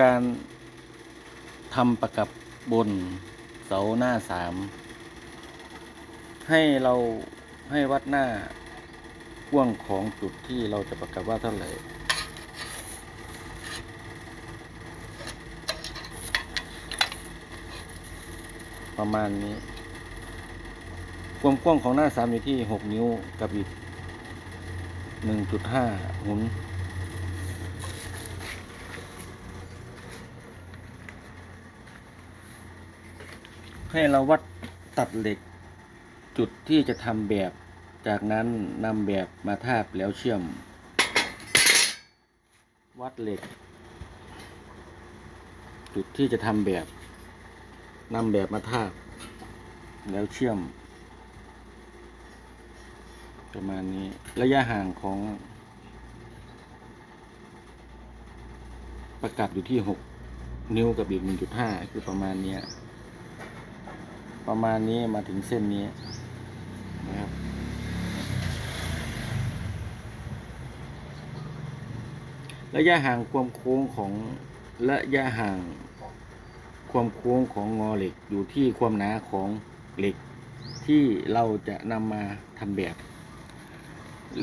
การทำประกับบนเสาหน้าสามให้เราให้วัดหน้ากว้างของจุดที่เราจะประกับว่าเท่าไหร่ประมาณนี้ ความกว้างของหน้าสามอยู่ที่หกนิ้วกับอีกหนึ่งจุดห้าหุน ให้เราวัดตัดเหล็ก จุดที่จะทำแบบ จากนั้นนำแบบมาทาบแล้วเชื่อม วัดเหล็ก จุดที่จะทำแบบนำแบบมาทาบ แล้วเชื่อม ประมาณนี้ระยะห่างของ ประกับอยู่ที่หกนิ้วกับอีกหนึ่งจุดห้าคือประมาณนี้ ประมาณนี้มาถึงเส้นนี้นะครับระยะห่างความโค้งของระยะห่างความโค้งของงอเหล็กอยู่ที่ความหนาของเหล็กที่เราจะนำมาทำแบบ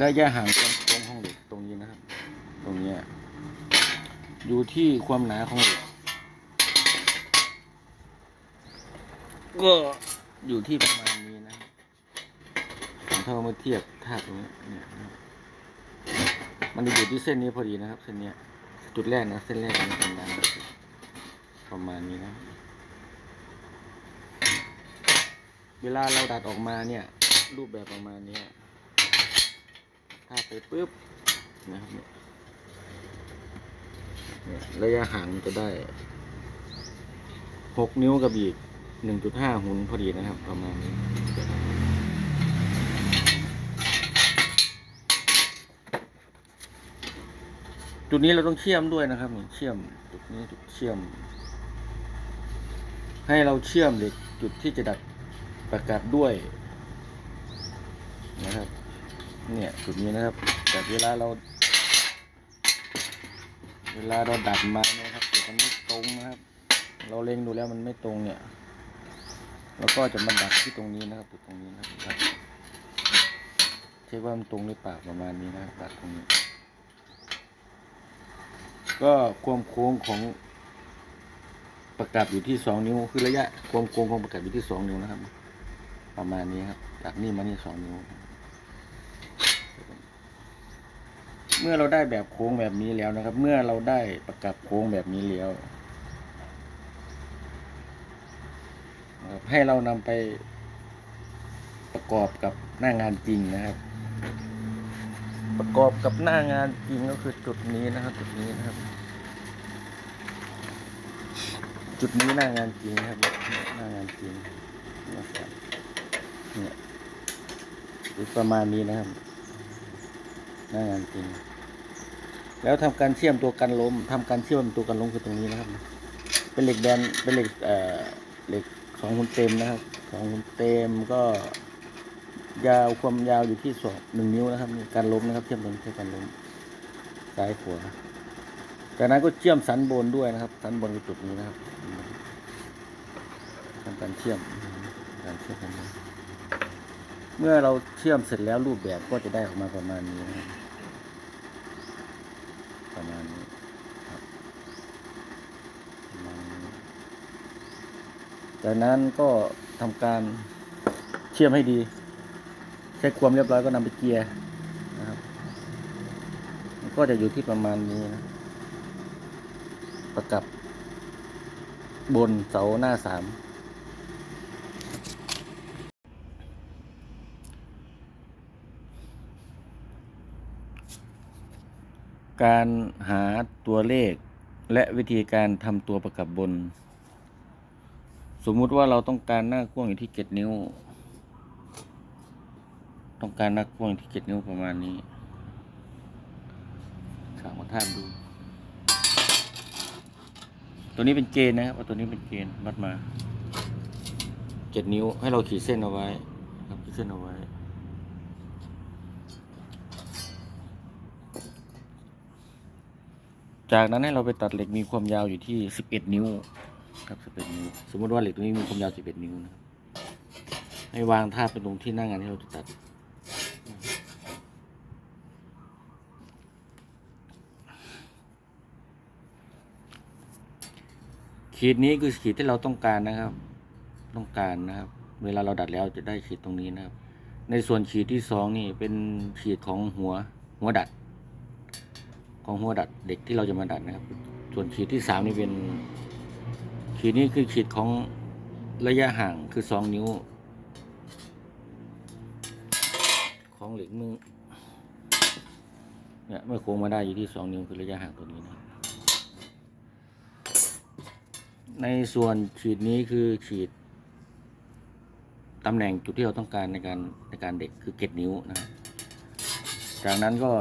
ระยะห่างความโค้งของเหล็กตรงนี้นะครับ ตรงนี้อยู่ที่ความหนาของเหล็ก ก็อยู่ที่ประมาณนี้นะผมถ้าเอามาเทียบธาตุตรงนี้เนี่ยมันจะอยู่ที่เส้นนี้พอดีนะครับเส้นนี้จุดแรกนะเส้นแรกนี้เป็นดังประมาณนี้นะ เวลาเราดัดออกมาเนี่ย รูปแบบประมาณนี้ถ้าไปปุ๊บนะครับเนี่ยระยะห่างจะได้หกนิ้วกับอีก หนึ่งจุดห้าหุนพอดีนะครับ ประมาณนี้จุดนี้เราต้องเชื่อมด้วยนะครับเชื่อมจุดนี้จุดเชื่อม ให้เราเชื่อมเหล็กจุดที่จะดัดประกาศด้วยนะครับ เนี่ยจุดนี้นะครับ แต่เวลาเรา เวลาเราดัดมาเนี่ยนะครับจุดมันไม่ตรงนะครับ เราเล็งดูแล้วมันไม่ตรงเนี่ย แล้วก็จะมาดัดที่ตรงนี้นะครับจุดตรงนี้นะครับเช็คว่ามันตรงหรือเปล่าประมาณนี้นะดัดตรงนี้ ก็ความโค้งของประกับอยู่ที่สองนิ้วคือระยะความโค้งของประกับอยู่ที่สองนิ้วนะครับ ประมาณนี้ครับ จากนี่มานี่สองนิ้ว เมื่อเราได้แบบโค้งแบบนี้แล้วนะครับ เมื่อเราได้ประกับโค้งแบบนี้แล้วนะ ครับให้เรานำไปประกอบกับหน้างานจริงนะครับ ประกอบกับหน้างานจริงก็คือจุดนี้นะครับ จุดนี้นะครับ จุดนี้หน้างานจริงครับหน้างานจริงนะครับเนี่ยประมาณนี้นะครับ หน้างานจริง แล้วทำการเชื่อมตัวกันล้มทำการเชื่อมตัวกันล้มคือตรงนี้นะครับ เป็นเหล็กแดนเป็นเหล็กเอ่อเหล็ก สองหุ่นเต็มนะครับสองหุ่นเต็มก็ ยาวความยาวอยู่ที่สองหนึ่งนิ้วนะครับการล้มนะครับเชื่อมตรงนี้ใช้การล้มซ้ายขวาจากนั้นก็เชื่อมสันบนด้วยนะครับ สันบนจุดนี้นะครับทำการเชื่อมการเชื่อมกันเมื่อเราเชื่อมเสร็จแล้วรูปแบบก็จะได้ออกมาประมาณนี้นะครับประมาณนี้ครับประมาณนี้ จากนั้นก็ทำการเชื่อมให้ดีเช็ความเรียบร้อยก็นำไปเกียร์นะครับก็จะอยู่ที่ประมาณนี้นะ ประกับบนเสาหน้าสามการหาตัวเลขและวิธีการทำตัวประกับบน สมมุติว่าเราต้องการหน้ากว้างอยู่ที่เจ็ดนิ้ว ต้องการหนักพ่วงที่เจ็ดนิ้วประมาณนี้สามมาท่ามดู ตัวนี้เป็นเกณฑ์นะครับว่าตัวนี้เป็นเกณฑ์วัดมาเจ็ดนิ้วให้เราขีดเส้นเอาไว้ครับขีดเส้นเอาไว้จากนั้นให้เราไปตัดเหล็กมีความยาวอยู่ที่สิบเอ็ด ครับสิบเอ็ดนิ้วสมมติว่าเหล็กตรงนี้มีความยาวสิบเอ็ดนิ้วนะครับให้วางท่าบเป็นตรงที่หน้างานที่เราจะตัดขีดนี้คือขีดที่เราต้องการนะครับ ต้องการนะครับ เวลาเราดัดแล้วจะได้ขีดตรงนี้นะครับ ในส่วนขีดที่สองนี่เป็นขีดของหัวหัวดัด ของหัวดัดเด็กที่เราจะมาดัดนะครับ ส่วนขีดที่สามนี่เป็น ขีดนี้คือขีดของระยะห่างคือสองนิ้ว ของเหล็กมือเนี่ยเมื่อโค้งมาได้อยู่ที่สองนิ้วคือระยะห่างตัวนี้นะในส่วนขีดนี้คือขีดตำแหน่งจุดที่เราต้องการในการในการเด็กคือเกตนิ้วนะครับจากนั้นก็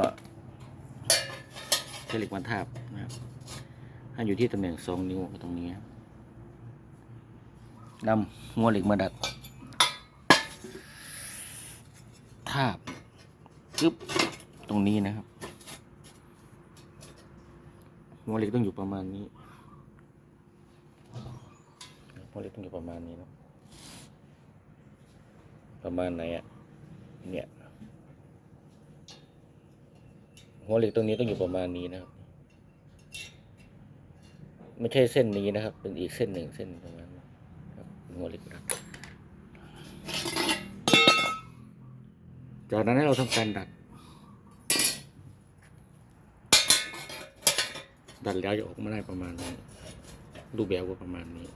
ใช้เหล็กบรรทับนะครับให้อยู่ที่ตำแหน่งสองนิ้วตรงนี้ครับ นำหัวเหล็กมาดัดทาบจึ๊บตรงนี้นะครับ หัวเหล็กต้องอยู่ประมาณนี้หัวเหล็กต้องอยู่ประมาณนี้นะประมาณไหนอะเนี่ยหัวเหล็กตรงนี้ต้องอยู่ประมาณนี้นะครับ ไม่ใช่เส้นนี้นะครับ เป็นอีกเส้นหนึ่งเส้นประมาณนี้ หัวเหล็กดัดจากนั้นให้เราทำการดัด ดัดแล้วจะออกมาได้ประมาณนี้รูปแบบก็ประมาณนี้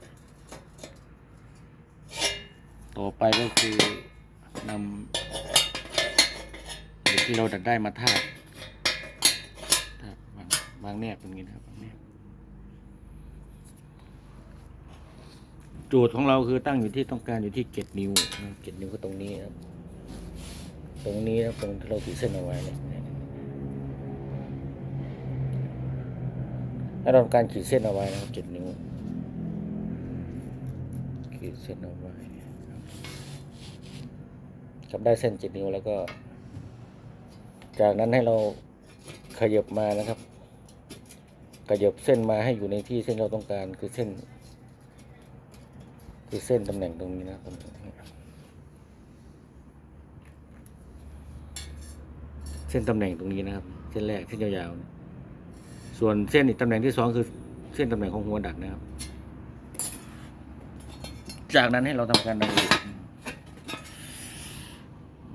ต่อไปก็คือนำเหล็กที่เราดัดได้มาทาบทาบวางวางแนบตรงนี้นะครับวางแนบ โจทย์ของเราคือตั้งอยู่ที่ต้องการอยู่ที่เกตนิ้วนะเกตนิ้วก็ตรงนี้ครับตรงนี้นะครับตรงที่เราขีดเส้นเอาไว้เนี่ยให้เราการขีดเส้นเอาไว้นะครับเกตนิ้ว ขีดเส้นเอาไว้ครับได้เส้นเจ็ดนิ้วแล้วก็ จากนั้นให้เราขยับมานะครับ ขยับเส้นมาให้อยู่ในที่เส้นเราต้องการคือเส้น คือเส้นตำแหน่งตรงนี้นะครับเส้นตำแหน่งตรงนี้นะครับ เส้นแรกเส้นยาวๆ ส่วนเส้นอีกตำแหน่งที่สองคือเส้นตำแหน่งของหัวดักนะครับ จากนั้นให้เราทำการดัดเหล็ก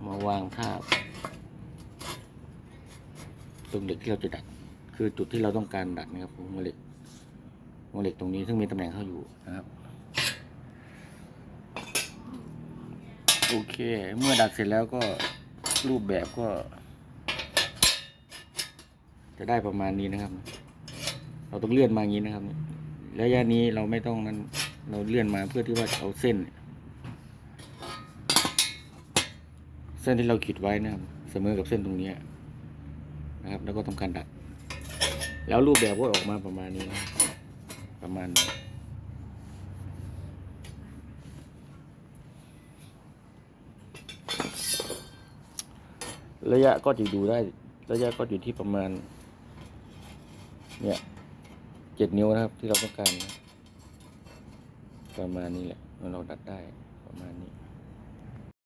มาวางทาบตรงเหล็กที่เราจะดัดคือจุดที่เราต้องการดัดนะครับหัวเหล็กหัวเหล็กตรงนี้ซึ่งมีตำแหน่งเข้าอยู่นะครับ โอเค เมื่อดัดเสร็จแล้วก็รูปแบบก็ จะได้ประมาณนี้นะครับ เราต้องเลื่อนมาอย่างนี้นะครับระยะนี้เราไม่ต้องนั้นเราเลื่อนมาเพื่อที่ว่าจะเอาเส้น เส้นที่เราขีดไว้นะครับ เสมอกับเส้นตรงนี้นะครับ แล้วก็ทำการดัด แล้วรูปแบบก็ออกมาประมาณนี้ ประมาณนี้ ระยะก็จะดูได้ ระยะก็อยู่ที่ประมาณ เนี่ยเจ็ดนิ้วนะครับที่เราต้องการนะประมาณนี้แหละเราดัดได้ประมาณนี้